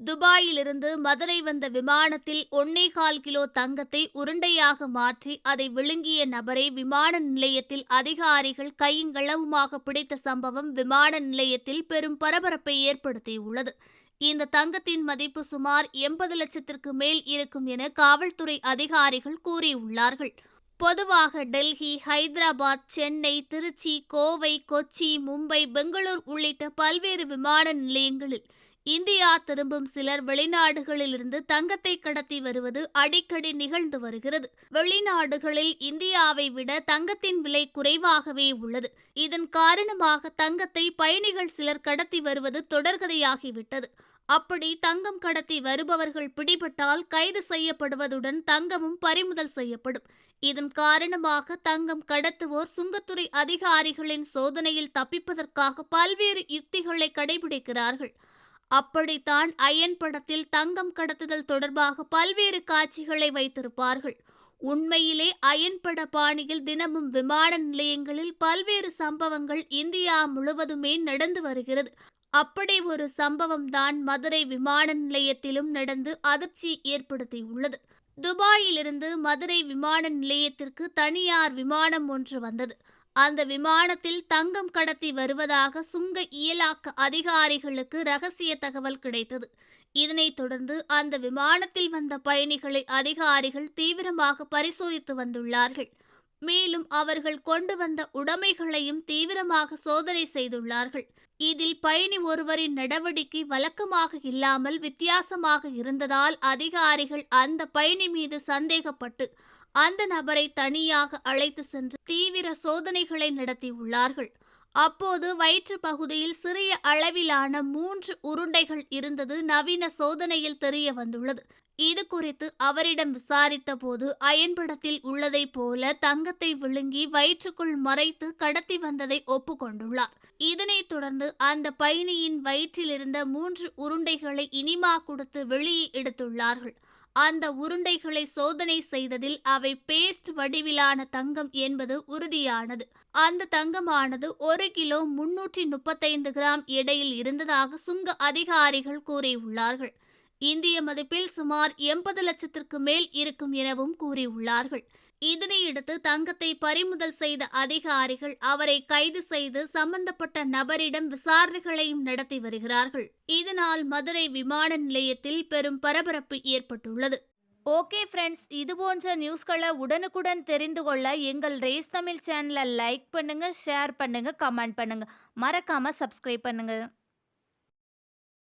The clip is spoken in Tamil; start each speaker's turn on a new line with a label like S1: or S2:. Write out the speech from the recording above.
S1: துபாயிலிருந்து மதுரை வந்த விமானத்தில் ஒன்னே கால் கிலோ தங்கத்தை உருண்டையாக மாற்றி அதை விழுங்கிய நபரை விமான நிலையத்தில் அதிகாரிகள் கையங்களவுமாக பிடித்த சம்பவம் விமான நிலையத்தில் பெரும் பரபரப்பை ஏற்படுத்தியுள்ளது. இந்த தங்கத்தின் மதிப்பு சுமார் எண்பது லட்சத்திற்கு மேல் இருக்கும் என காவல்துறை அதிகாரிகள் கூறியுள்ளார்கள். பொதுவாக டெல்லி ஹைதராபாத் சென்னை திருச்சி கோவை கொச்சி மும்பை பெங்களூர் உள்ளிட்ட பல்வேறு விமான நிலையங்களில் இந்தியா திரும்பும் சிலர் வெளிநாடுகளிலிருந்து தங்கத்தை கடத்தி வருவது அடிக்கடி நிகழ்ந்து வருகிறது. வெளிநாடுகளில் இந்தியாவை விட தங்கத்தின் விலை குறைவாகவே உள்ளது. இதன் காரணமாக தங்கத்தை பயணிகள் சிலர் கடத்தி வருவது தொடர்கதையாகிவிட்டது. அப்படி தங்கம் கடத்தி வருபவர்கள் பிடிபட்டால் கைது செய்யப்படுவதுடன் தங்கமும் பறிமுதல் செய்யப்படும். இதன் காரணமாக தங்கம் கடத்துவோர் சுங்கத்துறை அதிகாரிகளின் சோதனையில் தப்பிப்பதற்காக பல்வேறு யுக்திகளை கடைபிடிக்கிறார்கள். அப்படித்தான் அயன் படத்தில் தங்கம் கடத்துதல் தொடர்பாக பல்வேறு காட்சிகளை வைத்திருப்பார்கள். உண்மையிலே அயன்பட பாணியில் தினமும் விமான நிலையங்களில் பல்வேறு சம்பவங்கள் இந்தியா முழுவதுமே நடந்து வருகிறது. அப்படி ஒரு சம்பவம் தான் மதுரை விமான நிலையத்திலும் நடந்து அதிர்ச்சி ஏற்படுத்தியுள்ளது. துபாயிலிருந்து மதுரை விமான நிலையத்திற்கு தனியார் விமானம் ஒன்று வந்தது. அந்த விமானத்தில் தங்கம் கடத்தி வருவதாக சுங்க இயலாக்க அதிகாரிகளுக்கு ரகசிய தகவல் கிடைத்தது. இதனைத் தொடர்ந்து அந்த விமானத்தில் வந்த பயணிகளை அதிகாரிகள் தீவிரமாக பரிசோதித்து வந்துள்ளார்கள். மேலும் அவர்கள் கொண்டு வந்த உடைமைகளையும் தீவிரமாக சோதனை செய்துள்ளார்கள். இதில் பயணி ஒருவரின் நடவடிக்கை வழக்கமாக இல்லாமல் வித்தியாசமாக இருந்ததால் அதிகாரிகள் அந்த பயணி மீது சந்தேகப்பட்டு அந்த நபரை தனியாக அழைத்து சென்று தீவிர சோதனைகளை நடத்தியுள்ளார்கள். அப்போது வயிற்று பகுதியில் சிறிய அளவிலான மூன்று உருண்டைகள் இருந்தது நவீன சோதனையில் தெரிய வந்துள்ளது. இது குறித்து அவரிடம் விசாரித்த போது அயன்படத்தில் உள்ளதைப் போல தங்கத்தை விழுங்கி வயிற்றுக்குள் மறைத்து கடத்தி வந்ததை ஒப்புக்கொண்டுள்ளார். இதனைத் தொடர்ந்து அந்த பயணியின் வயிற்றிலிருந்த மூன்று உருண்டைகளை இனிமா கொடுத்து வெளியே எடுத்துள்ளார்கள். அந்த உருண்டைகளை சோதனை செய்ததில் அவை பேஸ்ட் வடிவிலான தங்கம் என்பது உறுதியானது. அந்த தங்கமானது ஒரு கிலோ முன்னூற்றி முப்பத்தைந்து கிராம் எடையில் இருந்ததாக சுங்க அதிகாரிகள் கூறியுள்ளார்கள். இந்திய மதிப்பில் சுமார் எண்பது லட்சத்திற்கு மேல் இருக்கும் எனவும் கூறியுள்ளார்கள். இதனையடுத்து தங்கத்தை பறிமுதல் செய்த அதிகாரிகள் அவரை கைது செய்து சம்பந்தப்பட்ட நபரிடம் விசாரணைகளையும் நடத்தி வருகிறார்கள். இதனால் மதுரை விமான நிலையத்தில் பெரும் பரபரப்பு ஏற்பட்டுள்ளது. ஓகே ஃப்ரெண்ட்ஸ் இது போன்ற நியூஸ்களை உடனுக்குடன் தெரிந்து கொள்ள எங்கள் ரேஸ் தமிழ் சேனலை லைக் பண்ணுங்க ஷேர் பண்ணுங்க கமெண்ட் பண்ணுங்க. மறக்காம சப்ஸ்கிரைப் பண்ணுங்க.